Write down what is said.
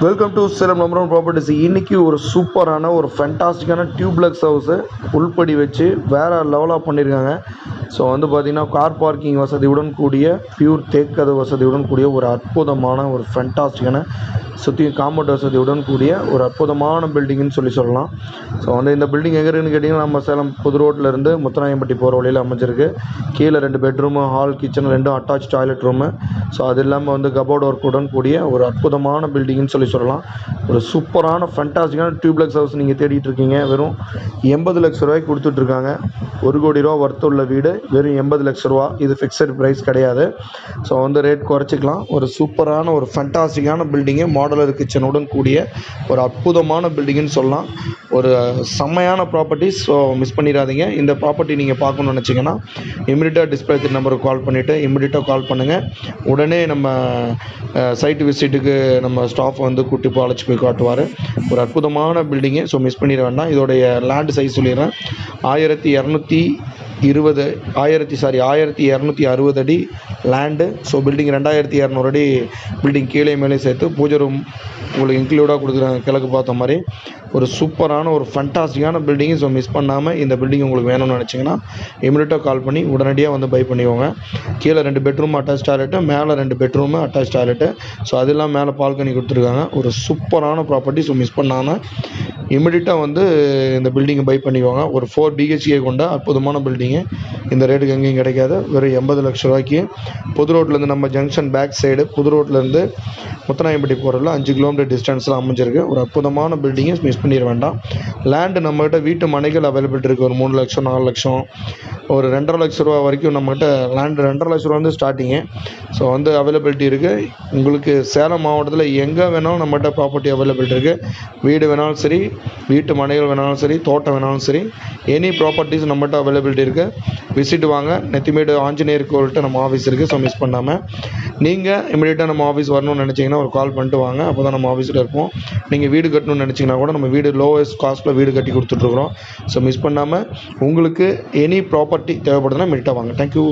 Welcome to Salem number one properties இன்றைக்கி ஒரு சூப்பரான ஒரு ஃபென்டாஸ்டிக்கான டியூப்லெக்ஸ் ஹவுஸு உள்படி வச்சு வேறு லெவலாக பண்ணியிருக்காங்க ஸோ வந்து பார்த்திங்கன்னா கார் பார்க்கிங் வசதியுடன் கூடிய பியூர் தேக்கது வசதியுடன் கூடிய ஒரு அற்புதமான ஒரு ஃபென்டாஸ்டிக்கான சுற்றி காம்பவுண்ட் வசதியுடன் கூடிய ஒரு அற்புதமான பில்டிங்னு சொல்லி சொல்லலாம். ஸோ வந்து இந்த பில்டிங் எங்கே இருக்குன்னு கேட்டிங்கன்னா நம்ம சேலம் புது ரோட்டில் இருந்து போகிற வழியில் அமைஞ்சிருக்கு. கீழே ரெண்டு பெட்ரூமு ஹால் கிச்சன் ரெண்டும் அட்டாச் டாய்லெட் ரூமு ஸோ அது இல்லாமல் வந்து கபோர்ட் ஒர்க்குடன் கூடிய ஒரு அற்புதமான பில்டிங்னு சொல்லி சொல்லலாம். ஒரு சூப்பரான ஃபண்டாஸ்டிக்கான டியூப்ளெக்ஸ் ஹவுஸ் நீங்கள் தேடிட்டு இருக்கீங்க. வெறும் எண்பது லட்ச ரூபாய்க்கு கொடுத்துட்ருக்காங்க ஒரு கோடி ரூபா ஒர்த்து உள்ள வீடு. வெறும் எண்பது லட்ச ரூபா. இது ஃபிக்ஸட் ப்ரைஸ் கிடையாது. ஸோ வந்து ரேட் குறைச்சிக்கலாம். ஒரு சூப்பரான ஒரு ஃபண்டாஸ்டிக்கான பில்டிங்கு மாடலர் கிச்சனுடன் கூடிய ஒரு அற்புதமான பில்டிங்குன்னு சொல்லலாம். ஒரு செம்மையான ப்ராப்பர்ட்டி ஸோ மிஸ் பண்ணிடாதீங்க. இந்த ப்ராப்பர்ட்டி நீங்கள் பார்க்கணும்னு நினச்சிங்கன்னா இமிடியட்டாக டிஸ்பிளே நம்பருக்கு கால் பண்ணிவிட்டு இமிடியட்டாக கால் பண்ணுங்கள் உடனே நம்ம சைட்டு விசிட்டுக்கு நம்ம ஸ்டாஃப் வந்து கூட்டி போய் அழைச்சி போய் காட்டுவார். ஒரு அற்புதமான பில்டிங்கு ஸோ மிஸ் பண்ணிட வேண்டாம். இதோடைய லேண்டு சைஸ் சொல்லிடுறேன். ஆயிரத்தி இரநூத்தி இருபது ஆயிரத்தி சாரி ஆயிரத்தி இரநூத்தி அறுபது அடி லேண்டு ஸோ பில்டிங் ரெண்டாயிரத்தி இரநூறு அடி பில்டிங் கீழே மேலே சேர்த்து பூஜை ரூம் உங்களுக்கு இன்க்ளூடாக கொடுக்குறாங்க கிழக்கு பார்த்த மாதிரி. ஒரு சூப்பரான ஒரு ஃபண்டாஸ்டிக்கான பில்டிங்கு ஸோ மிஸ் பண்ணாமல் இந்த பில்டிங் உங்களுக்கு வேணும்னு நினச்சிங்கன்னா இமிடியட்டாக கால் பண்ணி உடனடியாக வந்து பை பண்ணிக்கோங்க. கீழே ரெண்டு பெட்ரூம் அட்டாச் டாய்லெட்டு மேலே ரெண்டு பெட்ரூமு அட்டாச் டாய்லெட்டு ஸோ அதெல்லாம் மேலே பால்கனி கொடுத்துருக்காங்க. ஒரு சூப்பரான ப்ராப்பர்ட்டி ஸோ மிஸ் பண்ணாமல் இமிடியட்டாக வந்து இந்த பில்டிங்கை பை பண்ணிக்கோங்க ஒரு ஃபோர் பிஹெச்கே கொண்ட அற்புதமான பில்டிங்கு இந்த ரேட்டுக்கு எங்கேயும் கிடைக்காது. வெறும் எண்பது லட்ச ரூபாய்க்கு. புது ரோட்லேருந்து நம்ம ஜங்ஷன் பேக் சைடு புது ரோட்லேருந்து முத்தநாயம்பட்டி போகிறதுல அஞ்சு கிலோமீட்டர் டிஸ்டன்ஸில் அமைஞ்சிருக்கு. ஒரு அற்புதமான பில்டிங்கை மிஸ் பண்ணிட வேண்டாம். லேண்டு நம்மகிட்ட வீட்டு மனைகள் அவைலபிள் இருக்குது ஒரு மூணு லட்சம் நாலு லட்சம் ஒரு ரெண்டரை லட்ச ரூபா வரைக்கும் நம்மகிட்ட லேண்டு ரெண்டரை லட்ச ரூபா வந்து ஸ்டார்டிங்கு ஸோ வந்து அவைலபிலிட்டி இருக்குது உங்களுக்கு சேலம் மாவட்டத்தில் எங்கே வேணாலும் நம்மகிட்ட ப்ராப்பர்ட்டி அவைலபிலிட்டி இருக்குது வீடு வேணாலும் சரி வீட்டு மனைகள் வேணாலும் சரி தோட்டம் வேணாலும் சரி எனி ப்ராப்பர்ட்டிஸ் நம்மகிட்ட அவைலபிலிட்டி இருக்குது விசிட் வாங்க. நெத்திமேடு ஆஞ்சநேயர் கோவில்கிட்ட நம்ம ஆஃபீஸ் இருக்குது ஸோ மிஸ் பண்ணாமல் நீங்கள் இமீடியட்டாக நம்ம ஆஃபீஸ் வரணும்னு நினச்சிங்கன்னா ஒரு கால் பண்ணிட்டு வாங்க. அப்போ தான் நம்ம ஆஃபீஸில் இருப்போம். நீங்கள் வீடு கட்டணும்னு நினச்சிங்கன்னா கூட நம்ம வீடு லோவஸ்ட் காஸ்ட்டில் வீடு கட்டி கொடுத்துட்ருக்குறோம். ஸோ மிஸ் பண்ணாமல் உங்களுக்கு எனி ப்ராப்பர்ட்டி தேவைப்படுதுன்னா இமீடியட்டாக வாங்க. தேங்க்யூ